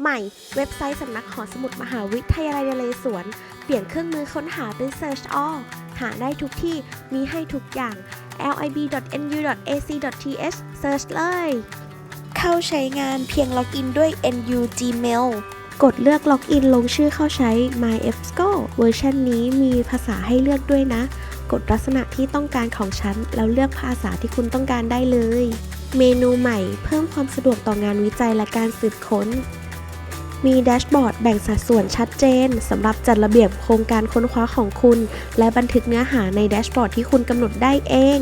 ใหม่ เว็บไซต์สำนักหอสมุดมหาวิทยาลัยนเรศวร เปลี่ยนเครื่องมือค้นหาเป็น Search All หาได้ทุกที่มีให้ทุกอย่าง lib.nu.ac.th search เลย เข้าใช้งานเพียงล็อกอินด้วย nu gmail กดเลือกล็อกอินลงชื่อเข้าใช้ MyFSCO เวอร์ชันนี้มีภาษาให้เลือกด้วยนะ กดลักษณะที่ต้องการของฉัน แล้วเลือกภาษาที่คุณต้องการได้เลย เมนูใหม่เพิ่มความสะดวกต่องานวิจัยและการสืบค้น มีแดชบอร์ดแบ่งสัดส่วนชัดเจนสำหรับจัดระเบียบโครงการค้นคว้าของคุณ และบันทึกเนื้อหาในแดชบอร์ดที่คุณกำหนดได้เอง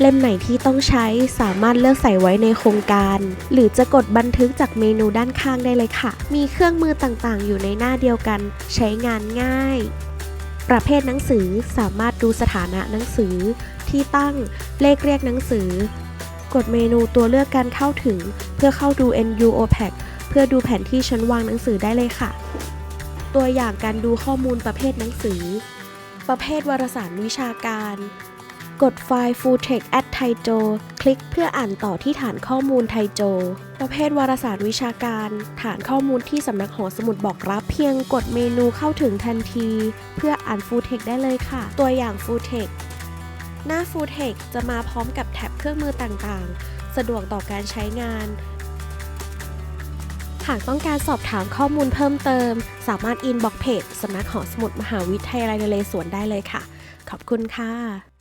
เล่มไหนที่ต้องใช้สามารถเลือกใส่ไว้ในโครงการ หรือจะกดบันทึกจากเมนูด้านข้างได้เลยค่ะ มีเครื่องมือต่างๆ อยู่ในหน้าเดียวกัน ใช้งานง่าย ประเภทหนังสือสามารถดูสถานะหนังสือ ที่ตั้งเลขเรียกหนังสือ กดเมนูตัวเลือกการเข้าถึง เพื่อเข้าดู NU OPAC เพื่อดูแผนที่ชั้นวางหนังสือได้เลยค่ะ ตัวอย่างการดูข้อมูลประเภทหนังสือ ประเภทวารสารวิชาการ กดไฟล์ Full Text at Taijo คลิกเพื่ออ่านต่อที่ฐานข้อมูลไทโจ ประเภทวารสารวิชาการ ฐานข้อมูลที่สำนักหอสมุดบอกรับเพียงกดเมนูเข้าถึงทันที เพื่ออ่าน Full Text ได้เลยค่ะ ตัวอย่าง Full Text หน้า Full Text จะมาพร้อมกับแท็บเครื่องมือต่างๆ สะดวกต่อการใช้งาน หากต้องการสอบถามข้อมูลเพิ่มเติม สามารถอินบ็อกเพจสำนักหอสมุดมหาวิทยาลัยนเรศวรได้เลยค่ะ ขอบคุณค่ะ